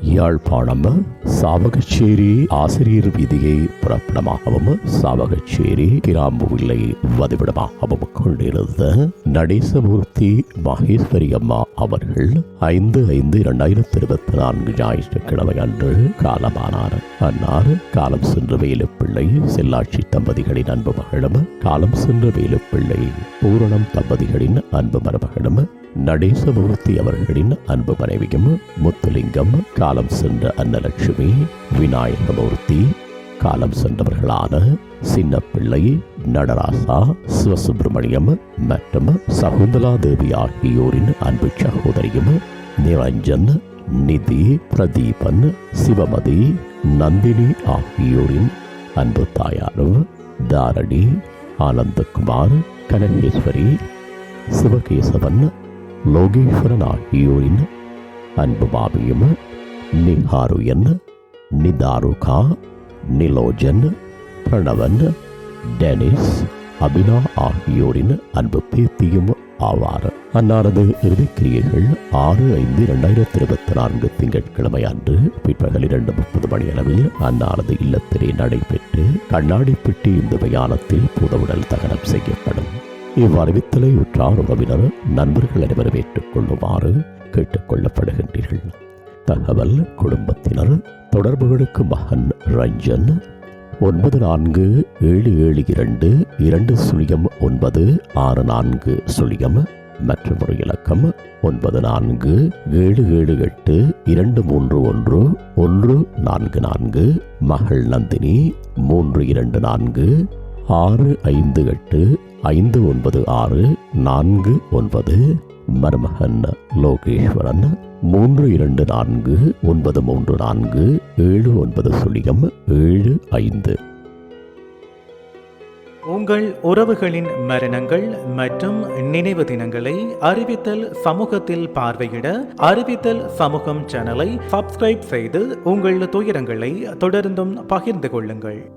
யாழ்ப்பாணம் சாவகச்சேரி ஆசிரியர் வீதியை புறப்படமாகவும் சாவகச்சேரி கிராம்புவில்லை வதிவிடமாகவும் கொண்டிருந்த நடேசமூர்த்தி மகேஸ்வரி அம்மா அவர்கள் ஐந்து ஐந்து இரண்டாயிரத்தி இருபத்தி நான்கு ஞாயிற்றுக்கிழமை அன்று காலமானார். அன்னார் காலம் சென்ற வேலுப்பிள்ளை செல்லாட்சி தம்பதிகளின் அன்பு மகளும் காலம் சென்ற வேலுப்பிள்ளை பூரணம் தம்பதிகளின் அன்பு மருமகளும் நடேசமூர்த்தி அவர்களின் அன்பு மனைவியும் முத்துலிங்கம் காலம் சென்ற அன்னலட்சுமி விநாயகமூர்த்தி காலம் சென்றவர்களான சின்னப்பிள்ளை நடராசா சிவசுப்பிரமணியம் மற்றும் சகுந்தலா தேவி ஆகியோரின் அன்பு சகோதரியும் நிரஞ்சன் நிதி பிரதீபன் சிவமதி நந்தினி ஆகியோரின் அன்பு தாயாரும் தாரணி ஆனந்தகுமார் கனகேஸ்வரி சிவகேசவன் லோகேஸ்வரன் ஆகியோரின் அன்பு மாமியும் நிஹாருயன் நிதாருகா நிலோஜன் பிரணவன் டெனிஸ் அபினா ஆகியோரின் அன்பு பேத்தியும் ஆவார். அன்னாரது இறுதிக்கிரியைகள் ஆறு ஐந்து இரண்டாயிரத்தி இருபத்தி நான்கு திங்கட்கிழமை அன்று பிற்பகல் இரண்டு முப்பது மணி அளவில் அன்னாரது இல்லத்திலே நடைபெற்று கண்ணாடிப்பட்டி இந்த மயானத்தில் புதவுடல் தகனம் செய்யப்படும். இவ்வறிவித்தலை உற்றார் உறவினர் நண்பர்கள் அனைவரும் ஏற்றுக்கொள்ளுமாறு கேட்டுக்கொள்ளப்படுகின்றீர்கள். தகவல் குடும்பத்தினர் தொடர்புகளுக்கு மகன் ரஞ்சன் ஒன்பது நான்கு ஏழு ஏழு இரண்டு இரண்டு சுழியம் ஒன்பது ஆறு நான்கு சுழியம் மற்றும் ஒரு இலக்கம் ஒன்பது நான்கு ஏழு ஏழு எட்டு இரண்டு மூன்று ஒன்று ஒன்று நான்கு நான்கு மகள் நந்தினி மூன்று இரண்டு நான்கு ஆறு ஐந்து எட்டு ஐந்து ஒன்பது ஆறு நான்கு ஒன்பது மருமகன் லோகேஸ்வரன் மூன்று இரண்டு நான்கு ஒன்பது மூன்று நான்கு ஏழு ஒன்பது சுழியம் ஏழு ஐந்து. உங்கள் உறவுகளின் மரணங்கள் மற்றும் நினைவு தினங்களை அறிவித்தல் சமூகத்தில் பார்வையிட அறிவித்தல் சமூகம் சேனலை சப்ஸ்கிரைப் செய்து உங்கள் துயரங்களை தொடர்ந்தும் பகிர்ந்து கொள்ளுங்கள்.